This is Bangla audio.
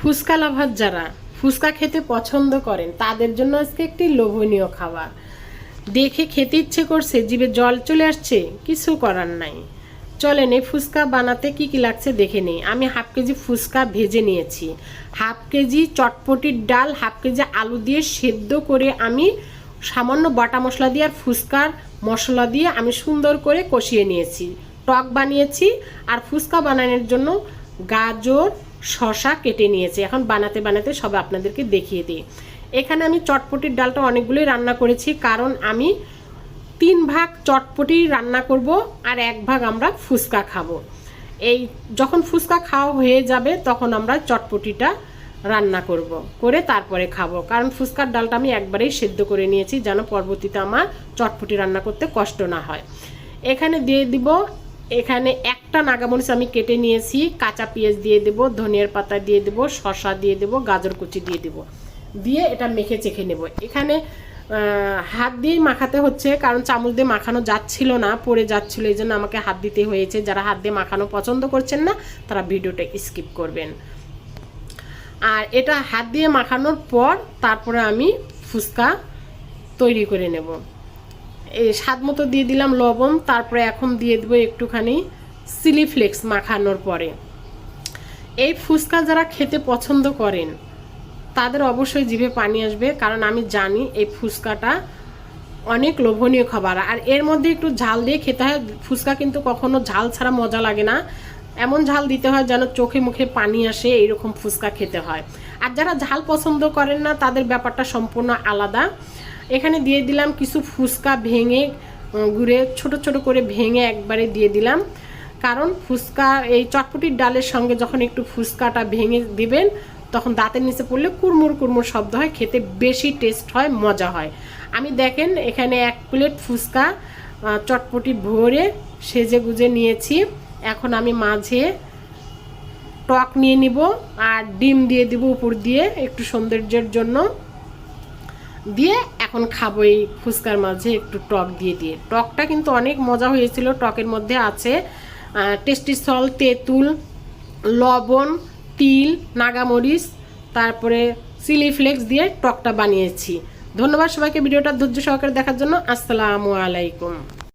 ফুচকা লাভার যারা ফুচকা খেতে পছন্দ করেন, তাদের জন্য আজকে একটি লোভনীয় খাবার। দেখে খেতে ইচ্ছে করছে, জিভে জল চলে আসছে, কিছু করার নাই। চলেন এই ফুচকা বানাতে কি কি লাগছে দেখে নিই। আমি হাফ কেজি ফুচকা ভেজে নিয়েছি। হাফ কেজি চটপটির ডাল, হাফ কেজি আলু দিয়ে সেদ্ধ করে আমি সামান্য বাটা মশলা দিয়ে আর ফুচকার মশলা দিয়ে আমি সুন্দর করে কষিয়ে নিয়েছি। টক বানিয়েছি আর ফুচকা বানানোর জন্য গাজর শশা কেটে নিয়েছি। এখন বানাতে বানাতে সব আপনাদেরকে দেখিয়ে দিই। এখানে আমি চটপটির ডালটা অনেকগুলোই রান্না করেছি, কারণ আমি তিন ভাগ চটপটি রান্না করব আর এক ভাগ আমরা ফুচকা খাব। এই যখন ফুচকা খাওয়া হয়ে যাবে, তখন আমরা চটপটিটা রান্না করব, করে তারপরে খাব। কারণ ফুচকার ডালটা আমি একবারেই সেদ্ধ করে নিয়েছি, যেন পরবর্তীতে আমার চটপটি রান্না করতে কষ্ট না হয়। এখানে দিয়ে দিব এখানে একটা নাগামরিচ আমি কেটে নিয়েছি, কাঁচা পেঁয়াজ দিয়ে দেব, ধনিয়ার পাতা দিয়ে দেব, শসা দিয়ে দেব, গাজর কুচি দিয়ে দেব। দিয়ে এটা মেখে চেখে নেব। এখানে হাত দিয়েই মাখাতে হচ্ছে, কারণ চামচ দিয়ে মাখানো যাচ্ছিল না, পড়ে যাচ্ছিল, এই জন্য আমাকে হাত দিতে হয়েছে। যারা হাত দিয়ে মাখানো পছন্দ করছেন না, তারা ভিডিওটা স্কিপ করবেন। আর এটা হাত দিয়ে মাখানোর পর, তারপরে আমি ফুচকা তৈরি করে নেব। এই স্বাদ মতো দিয়ে দিলাম লবণ, তারপরে এখন দিয়ে দেবো একটুখানি সিলিফ্লেক্স মাখানোর পরে। এই ফুচকা যারা খেতে পছন্দ করেন, তাদের অবশ্যই জিভে পানি আসবে, কারণ আমি জানি এই ফুচকাটা অনেক লোভনীয় খাবার। আর এর মধ্যে একটু ঝাল দিয়ে খেতে হয়, ফুচকা কিন্তু কখনো ঝাল ছাড়া মজা লাগে না। এমন ঝাল দিতে হয় যেন চোখে মুখে পানি আসে, এইরকম ফুচকা খেতে হয়। আর যারা ঝাল পছন্দ করেন না, তাদের ব্যাপারটা সম্পূর্ণ আলাদা। এখানে দিয়ে দিলাম কিছু ফুচকা ভেঙে গুঁড়ে ছোট ছোট করে ভেঙে একবারে দিয়ে দিলাম। কারণ ফুচকা, এই চটপটির ডালের সঙ্গে যখন একটু ফুচকাটা ভেঙে দিবেন, তখন দাঁতের নিচে পড়লে কুড়মুড় কুড়মুড় শব্দ হয়, খেতে বেশি টেস্ট হয়, মজা হয়। আমি দেখেন, এখানে এক প্লেট ফুচকা চটপটি ভরে সেজে গুজে নিয়েছি। এখন আমি মাঝে টক নিয়ে নিব আর ডিম দিয়ে দিব উপর দিয়ে একটু সৌন্দর্যের জন্য। দিয়ে এখন খাব এই ফুচকার মাঝে একটু টক দিয়ে দিয়ে। টকটা কিন্তু অনেক মজা হয়েছিল, টকের মধ্যে আছে টেস্টি সল, তেঁতুল, লবণ, তিল, নাগামরিচ, তারপরে চিলি ফ্লেক্স দিয়ে টকটা বানিয়েছি। ধন্যবাদ সবাইকে ভিডিওটা ধৈর্য সহকারে দেখার জন্য। আসসালামু আলাইকুম।